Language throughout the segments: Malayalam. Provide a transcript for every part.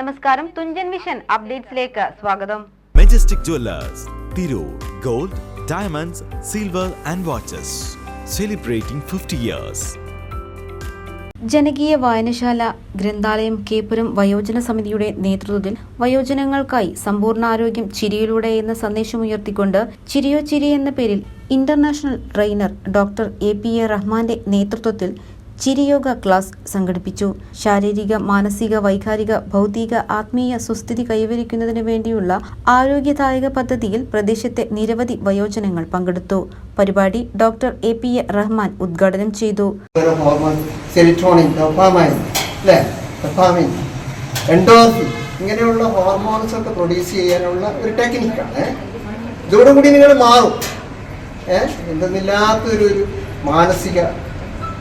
നമസ്കാരം. തുഞ്ചൻ വിഷൻ അപ്ഡേറ്റ്സിലേക്ക് സ്വാഗതം. Majestic jewellers Tirur gold diamonds silver and watches celebrating fifty years ജനകീയ വായനശാല ഗ്രന്ഥാലയം കേപ്പുരം വയോജന സമിതിയുടെ നേതൃത്വത്തിൽ വയോജനങ്ങൾക്കായി സമ്പൂർണ ആരോഗ്യം ചിരിയിലൂടെ എന്ന സന്ദേശമുയർത്തിക്കൊണ്ട് ചിരിയോ ചിരി എന്ന പേരിൽ international trainer doctor A P A റഹ്മാന്റെ നേതൃത്വത്തിൽ ചിരിയോഗ ക്ലാസ് സംഘടിപ്പിച്ചു. ശാരീരിക മാനസിക വൈകാരിക ഭൗതിക ആത്മീയ സുസ്ഥിതി കൈവരിക്കുന്നതിന് വേണ്ടിയുള്ള ആരോഗ്യദായക പദ്ധതിയിൽ പ്രദേശത്തെ നിരവധി വയോജനങ്ങൾ പങ്കെടുത്തു. പരിപാടി doctor A. P. A. Rahman ഉദ്ഘാടനം ചെയ്തു. ഇങ്ങനെയുള്ള ഹോർമോൺസ് ഒക്കെ പ്രൊഡ്യൂസ് ചെയ്യാനുള്ള ഒരു ടെക്നിക്കാണ് ഇതോടുകൂടി നിങ്ങൾ മാറും ഏഹ് എന്തെന്നില്ലാത്തൊരു മാനസിക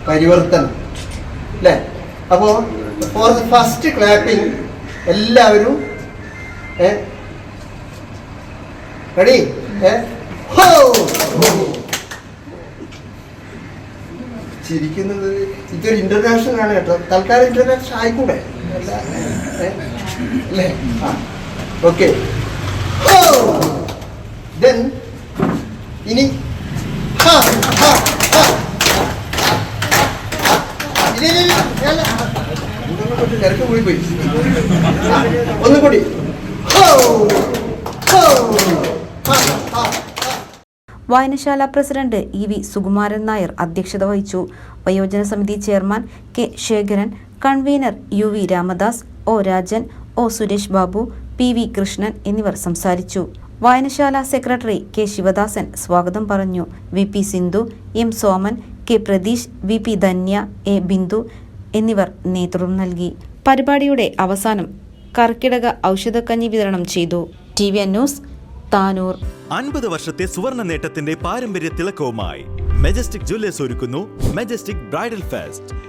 പരിവർത്തനം. അല്ലേ അപ്പോൾ ഫോർ ദ ഫസ്റ്റ് ക്ലാപ്പിംഗ് എല്ലാവരും ഏ? റെഡി ഏ? ഹോ! ചിരിക്കുന്നത് ഇതൊരു ഇന്റർനാഷണൽ ആണ് കേട്ടോ. തൽക്കാലം ഇന്റർനാഷണൽ ആയിക്കൂടെ? അല്ല, ആ. ഓക്കെ ദെൻ ഇനി ഹാ, ഹാ, ഹാ. ഇല്ല, ഇല്ല, ഇല്ല, അല്ല. ഇതൊന്നും കൊണ്ട് കൂടി പോയി. വായനശാല president E V Sukumaran Nair അധ്യക്ഷത വഹിച്ചു വയോജന സമിതി chairman K Sekharan convener U V Ramadas O Rajan O Suresh Babu P V Krishnan എന്നിവർ സംസാരിച്ചു വായനശാല സെക്രട്ടറി കെ ശിവദാസൻ സ്വാഗതം പറഞ്ഞു. V P Sindhu M Soman K Pratheesh V P Dhanya A Bindu എന്നിവർ നേതൃത്വം നൽകി. പരിപാടിയുടെ അവസാനം കർക്കിടക ഔഷധക്കഞ്ഞി വിതരണം ചെയ്തു. T V news Tanur. അൻപത് വർഷത്തെ സുവർണ നേട്ടത്തിന്റെ പാരമ്പര്യ തിളക്കവുമായി മെജസ്റ്റിക് ജ്വല്ലേഴ്സ് ഒരുക്കുന്നു majestic bridal fest.